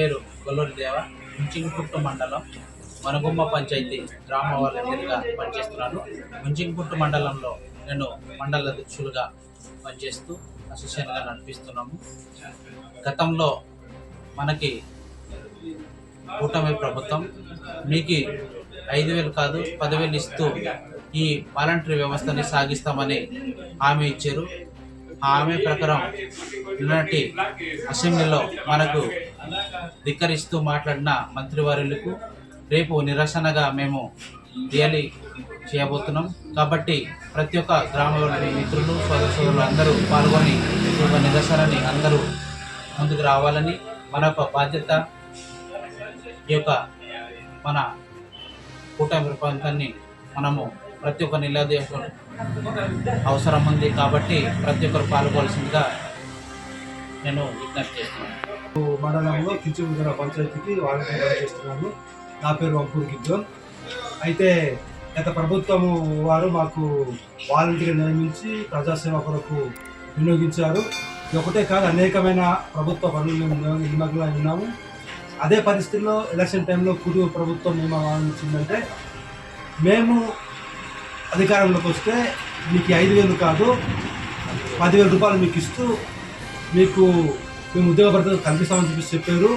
పేరు గొల్లూరి దేవ ముంచింగుట్టు మండలం మనగుమ్మ పంచాయతీ గ్రామ వాలంటీర్గా పనిచేస్తున్నాను. ముంచింగుట్టు మండలంలో నేను మండల అధ్యక్షులుగా పనిచేస్తూ అసోసియేషన్గా నడిపిస్తున్నాము. గతంలో మనకి కూటమి ప్రభుత్వం మీకు ఐదు వేలు కాదు పదివేలు ఇస్తూ ఈ వాలంటరీ వ్యవస్థని సాగిస్తామని హామీ ఇచ్చారు. హామీ ప్రకారం నిన్నటి అసెంబ్లీలో మనకు ధిక్కరిస్తూ మాట్లాడిన మంత్రివర్యులకు రేపు నిరసనగా మేము ర్యాలీ చేయబోతున్నాం. కాబట్టి ప్రతి ఒక్క గ్రామంలోని మిత్రులు సోదర సోదరులు అందరూ పాల్గొని యొక్క నిరసనని అందరూ ముందుకు రావాలని మన యొక్క బాధ్యత ఈ యొక్క మన కూటమి ప్రపంచాన్ని మనము ప్రతి ఒక్క నిలదీయడం అవసరం ఉంది కాబట్టి ప్రతి ఒక్కరు పాల్గొవలసిందిగా నేను విజ్ఞప్తి చేస్తున్నాను. మండలంలో కించుగుర పంచాయతీకి వాలంటీర్ చేస్తున్నాను నా పేరు వంకూరు గిద్దోన్ అయితే గత ప్రభుత్వము వారు మాకు వాలంటీర్ నియమించి ప్రజాసేవ కొరకు వినియోగించారు. ఇది ఒకటే కాదు అనేకమైన ప్రభుత్వ పనులు మేము నిమగ్నమై ఉన్నాము. అదే పరిస్థితుల్లో ఎలక్షన్ టైంలో కుటుంబ ప్రభుత్వం మేము ఆలోచించిందంటే మేము అధికారంలోకి వస్తే మీకు ఐదు వేలు కాదు పదివేల రూపాయలు మీకు ఇస్తూ మీకు మేము ఉద్యోగ భద్రత కల్పిస్తామని చెప్పి చెప్పారు.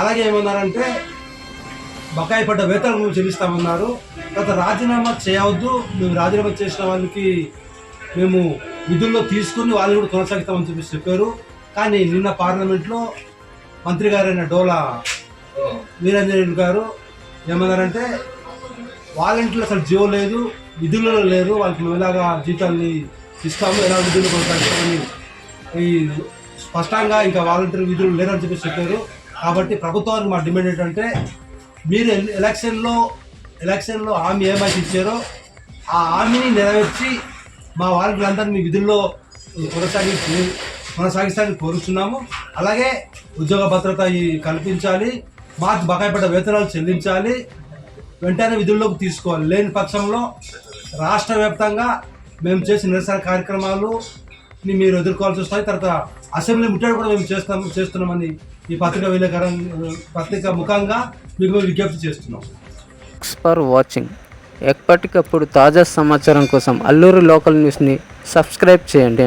అలాగే ఏమన్నారంటే బకాయి పడ్డ వేతనం మేము చెల్లిస్తామన్నారు. గత రాజీనామా చేయవద్దు మేము రాజీనామా చేసిన వాళ్ళకి మేము విధుల్లో తీసుకుని వాళ్ళు కూడా కొనసాగిస్తామని చెప్పి చెప్పారు. కానీ నిన్న పార్లమెంట్లో మంత్రి గారైన డోలా వీరంజనేయులు గారు ఏమన్నారంటే వాలంటీర్లు అసలు జీవో లేదు విధులలో లేరు వాళ్ళకి మేము ఎలాగా జీతాన్ని ఇస్తాము ఎలా విధులు కొనసాగిస్తామని ఈ స్పష్టంగా ఇంకా వాలంటీర్ విధులు లేరని చెప్పి చెప్పారు. కాబట్టి ప్రభుత్వానికి మా డిమాండ్ ఏంటంటే మీరు ఎలక్షన్లో ఎలక్షన్లో హామీ ఏమైతే ఇచ్చారో ఆ హామీని నెరవేర్చి మా వాలంటీర్లందరినీ విధుల్లో కొనసాగి కొనసాగిస్తానికి కోరుతున్నాము అలాగే ఉద్యోగ భద్రత ఈ కల్పించాలి మాకు బకాయి పడ్డ వేతనాలు చెల్లించాలి వెంటనే విధుల్లోకి తీసుకోవాలి. లేని పక్షంలో రాష్ట్ర వ్యాప్తంగా మేము చేసిన నిరసన కార్యక్రమాలు మీరు ఎదుర్కోవాల్సి వస్తాయి. తర్వాత అసెంబ్లీ ముట్టడి కూడా మేము చేస్తాం చేస్తున్నామని ఈ పత్రిక విలేకరం పత్రిక ముఖంగా మీకు మేము విజ్ఞప్తి చేస్తున్నాం. ఫర్ వాచింగ్ ఎప్పటికప్పుడు తాజా సమాచారం కోసం అల్లూరు లోకల్ న్యూస్ని సబ్స్క్రైబ్ చేయండి.